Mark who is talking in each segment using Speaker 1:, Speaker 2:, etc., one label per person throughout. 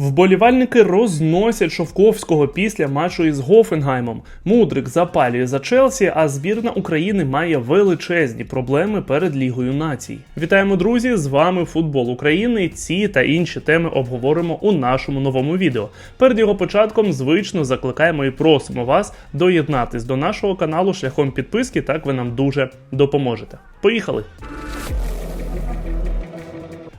Speaker 1: Вболівальники розносять Шовковського після матчу із Гофенгаймом. Мудрик запалює за Челсі, а збірна України має величезні проблеми перед Лігою націй. Вітаємо, друзі! З вами Футбол України. Ці та інші теми обговоримо у нашому новому відео. Перед його початком звично закликаємо і просимо вас доєднатись до нашого каналу шляхом підписки. Так ви нам дуже допоможете. Поїхали!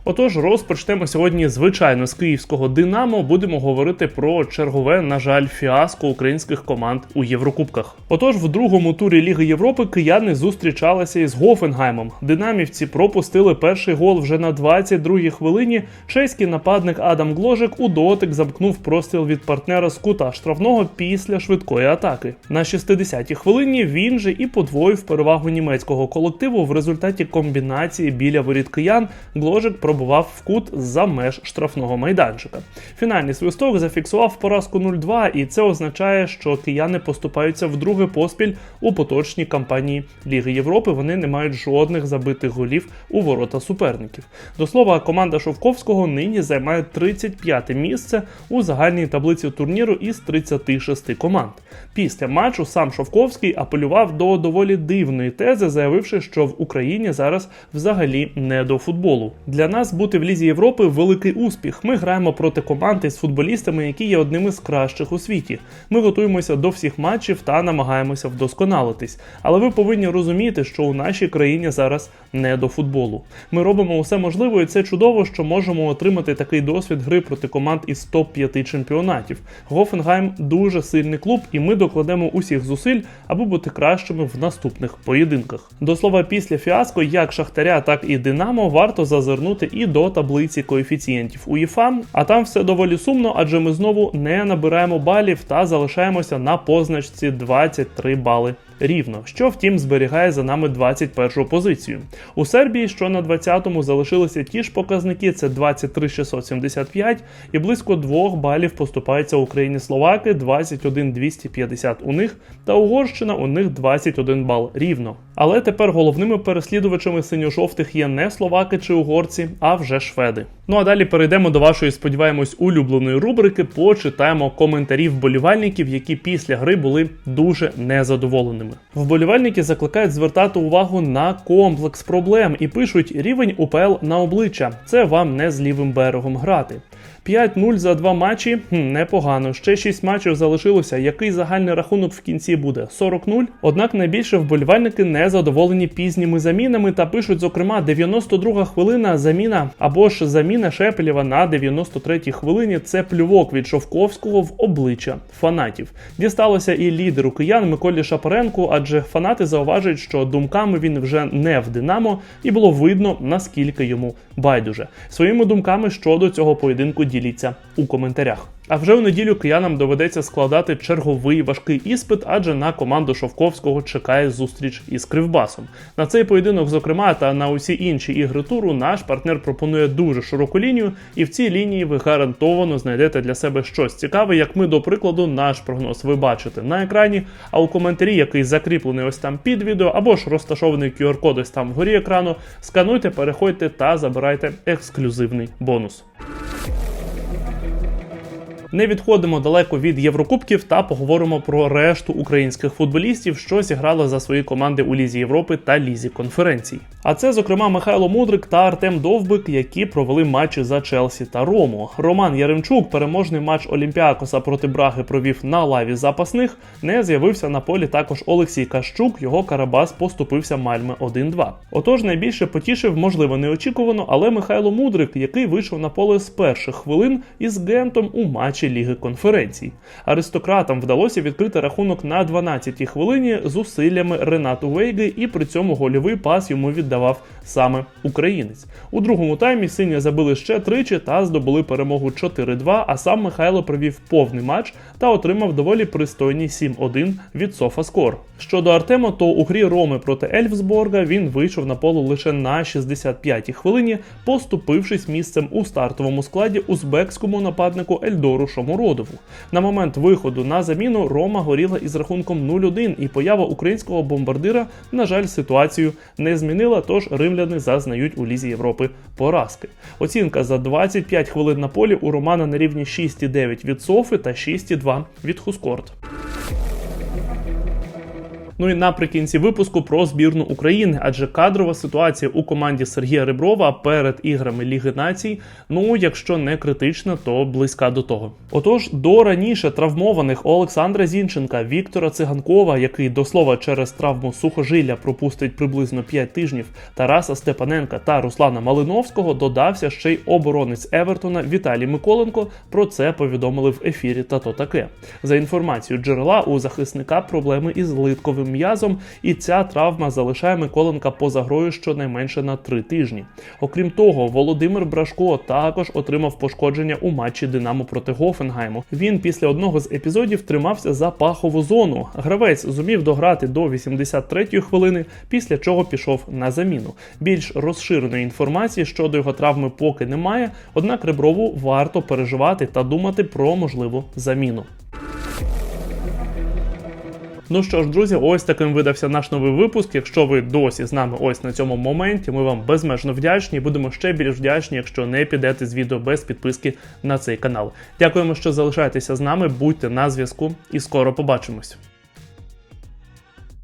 Speaker 1: Отож, розпочнемо сьогодні, звичайно, з київського Динамо. Будемо говорити про чергове, на жаль, фіаско українських команд у Єврокубках. Отож, в другому турі Ліги Європи кияни зустрічалися із Гофенгаймом. Динамівці пропустили перший гол вже на 22-й хвилині. Чеський нападник Адам Гложик у дотик замкнув простріл від партнера з кута штрафного після швидкої атаки. На 60-й хвилині він же і подвоїв перевагу німецького колективу в результаті комбінації біля воріт киян. Гложик пробував в кут за меж штрафного майданчика. Фінальний свисток зафіксував поразку 0-2, і це означає, що кияни поступаються вдруге поспіль у поточній кампанії Ліги Європи. Вони не мають жодних забитих голів у ворота суперників. До слова, команда Шовковського нині займає 35-те місце у загальній таблиці турніру із 36 команд. Після матчу сам Шовковський апелював до доволі дивної тези, заявивши, що в Україні зараз взагалі не до футболу. Для нас бути в Лізі Європи великий успіх. Ми граємо проти команди з футболістами, які є одними з кращих у світі. Ми готуємося до всіх матчів та намагаємося вдосконалитись. Але ви повинні розуміти, що у нашій країні зараз не до футболу. Ми робимо усе можливе, і це чудово, що можемо отримати такий досвід гри проти команд із топ-5 чемпіонатів. Гофенгайм дуже сильний клуб, і ми докладемо усіх зусиль, аби бути кращими в наступних поєдинках. До слова, після фіаско, як Шахтаря, так і Динамо, варто зазирнути і до таблиці коефіцієнтів УЄФА, а там все доволі сумно, адже ми знову не набираємо балів та залишаємося на позначці 23 бали рівно, що втім зберігає за нами 21 позицію. У Сербії, що на 20-му залишилися ті ж показники, це 23 675, і близько 2 балів поступаються Україні Словаки, 21 250 у них, та Угорщина у них 21 бал рівно. Але тепер головними переслідувачами синьо-жовтих є не словаки чи угорці, а вже шведи. Ну а далі перейдемо до вашої, сподіваємось, улюбленої рубрики. Почитаємо коментарі вболівальників, які після гри були дуже незадоволеними. Вболівальники закликають звертати увагу на комплекс проблем і пишуть рівень УПЛ на обличчя. Це вам не з лівим берегом грати. 5-0 за два матчі хм, непогано. Ще 6 матчів залишилося. Який загальний рахунок в кінці буде? 40-0? Однак найбільше вболівальники не задоволені пізніми замінами та пишуть, зокрема, 92 хвилина заміна або ж заміна Шепелєва на 93-й хвилині. Це плювок від Шовковського в обличчя фанатів. Дісталося і лідеру киян Миколі Шапаренку, адже фанати зауважують, що думками він вже не в Динамо, і було видно наскільки йому байдуже. Своїми думками щодо цього поєдинку діліться у коментарях. А вже у неділю киянам доведеться складати черговий важкий іспит, адже на команду Шовковського чекає зустріч із Кривбасом. На цей поєдинок, зокрема, та на усі інші ігри туру, наш партнер пропонує дуже широку лінію, і в цій лінії ви гарантовано знайдете для себе щось цікаве, як ми, до прикладу, наш прогноз ви бачите на екрані. А у коментарі, який закріплений ось там під відео, або ж розташований QR-код ось там вгорі екрану, скануйте, переходьте та забирайте ексклюзивний бонус. Не відходимо далеко від Єврокубків та поговоримо про решту українських футболістів, що зіграли за свої команди у Лізі Європи та Лізі конференцій. А це, зокрема, Михайло Мудрик та Артем Довбик, які провели матчі за Челсі та Рому. Роман Яремчук, переможний матч Олімпіакоса проти Браги провів на лаві запасних. Не з'явився на полі також Олексій Кащук. Його Карабас поступився Мальме 1-2. Отож, найбільше потішив, можливо, неочікувано, але Михайло Мудрик, який вийшов на поле з перших хвилин із Гентом у матчі Ліги конференцій. Аристократам вдалося відкрити рахунок на 12-й хвилині зусиллями Ренату Вейги, і при цьому гольовий пас йому віддавав саме українець. У другому таймі сині забили ще тричі та здобули перемогу 4-2, а сам Михайло провів повний матч та отримав доволі пристойні 7-1 від Софаскор. Щодо Артема, то у грі Роми проти Ельфсборга він вийшов на поле лише на 65-й хвилині, поступившись місцем у стартовому складі узбекському нападнику Ельдору Шомородову. На момент виходу на заміну Рома горіла із рахунком 0-1, і поява українського бомбардира, на жаль, ситуацію не змінила. Тож римляни зазнають у лізі Європи поразки. Оцінка за 25 хвилин на полі у Романа на рівні 6,9 від Софи та 6,2 від Хускорт. Ну і наприкінці випуску про збірну України, адже кадрова ситуація у команді Сергія Реброва перед іграми Ліги Націй, ну якщо не критична, то близька до того. Отож, до раніше травмованих Олександра Зінченка, Віктора Циганкова, який до слова через травму сухожилля пропустить приблизно 5 тижнів, Тараса Степаненка та Руслана Малиновського додався ще й оборонець Евертона Віталій Миколенко. Про це повідомили в ефірі. Та то таке. За інформацією джерела у захисника проблеми із литковим м'язом, і ця травма залишає Миколенка поза грою щонайменше на три тижні. Окрім того, Володимир Брашко також отримав пошкодження у матчі Динамо проти Гофенгайму. Він після одного з епізодів тримався за пахову зону. Гравець зумів дограти до 83-ї хвилини, після чого пішов на заміну. Більш розширеної інформації щодо його травми поки немає, однак Реброву варто переживати та думати про можливу заміну. Ну що ж, друзі, ось таким видався наш новий випуск. Якщо ви досі з нами ось на цьому моменті, ми вам безмежно вдячні. Будемо ще більш вдячні, якщо не підете з відео без підписки на цей канал. Дякуємо, що залишаєтеся з нами. Будьте на зв'язку і скоро побачимось.